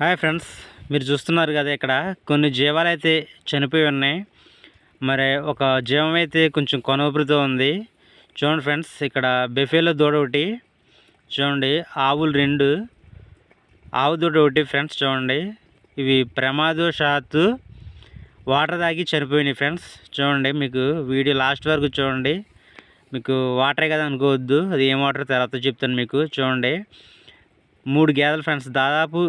Hi friends మీరు చూస్తున్నారు కదా ఇక్కడ. కొన్ని జీవాలు అయితే చనిపోయి ఉన్నాయి. మరి ఒక జీవం అయితే కొంచెం కొనూపిరితో ఉంది. చూడండి ఫ్రెండ్స్ ఇక్కడ బెఫేలో దూడ ఒకటి. చూడండి ఆవులు రెండు. ఆవు దూడ ఒకటి ఫ్రెండ్స్ చూడండి. ఇవి ప్రమాదవశాత్తు వాటర్ తాగి చనిపోయినాయి ఫ్రెండ్స్. చూడండి మీకు వీడియో లాస్ట్ వరకు చూడండి. మీకు వాటరే కదా అనుకోవద్దు. అది ఏం వాటర్ తర్వాత చెప్తాను మీకు. చూడండి మూడు గేదెలు ఫ్రెండ్స్. దాదాపు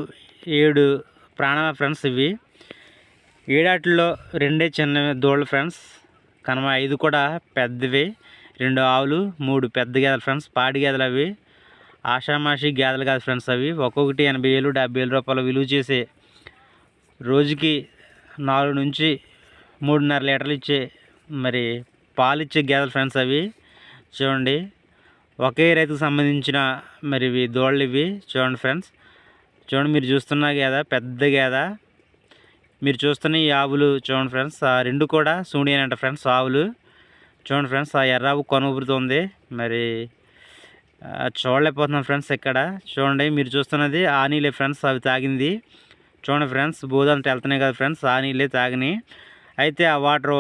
ఏడు ప్రాణాల ఫ్రెండ్స్ ఇవి. ఏడాటిలో రెండే చిన్న దూడలు ఫ్రెండ్స్ కనుమ ఐదు కూడా పెద్దవి. రెండు ఆవులు మూడు పెద్ద గేదెలు ఫ్రెండ్స్ పాడి గేదెలు అవి. ఆషామాషి గేదెలు కాదు ఫ్రెండ్స్ అవి. ఒక్కొక్కటి ఎనభై వేలు డెబ్బై వేలు రూపాయలు విలువ చేసే రోజుకి నాలుగు నుంచి మూడున్నర లీటర్లు ఇచ్చే మరి పాలు ఇచ్చే గేదెలు ఫ్రెండ్స్ అవి. చూడండి ఒకే రైతుకు సంబంధించిన మరి ఇవి దూడలు ఇవి. చూడండి ఫ్రెండ్స్ చూడండి మీరు చూస్తున్నా గేదా పెద్ద గేదా. మీరు చూస్తున్న ఈ ఆవులు చూడండి ఫ్రెండ్స్ ఆ రెండు కూడా సూడియనంట ఫ్రెండ్స్ ఆవులు. చూడండి ఫ్రెండ్స్ ఆ ఎర్రావు కొనుగురుతుంది మరి చూడలేకపోతున్నాం ఫ్రెండ్స్ ఇక్కడ. చూడండి మీరు చూస్తున్నది ఆ నీళ్ళే ఫ్రెండ్స్ అవి తాగింది. చూడండి ఫ్రెండ్స్ బోధంటే వెళ్తున్నాయి కదా ఫ్రెండ్స్ ఆ నీళ్ళే తాగినాయి. అయితే ఆ వాటర్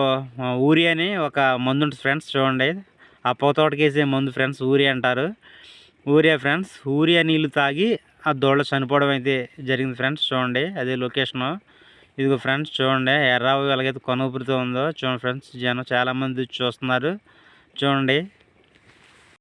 ఊరి అని ఒక మందు ఉంటుంది ఫ్రెండ్స్ చూడండి. ఆ పొతోటకి మందు ఫ్రెండ్స్ ఊరి అంటారు. ఊరియా ఫ్రెండ్స్ ఊరియా నీళ్ళు తాగి ఆ దోళ్ళ చనిపోవడం అయితే జరిగింది ఫ్రెండ్స్ చూడండి. అదే లొకేషను. ఇదిగో ఫ్రెండ్స్ చూడండి. ఎర్రావు ఎలాగైతే కొనుగురితో ఉందో చూడండి ఫ్రెండ్స్ జనం చాలామంది చూస్తున్నారు. చూడండి.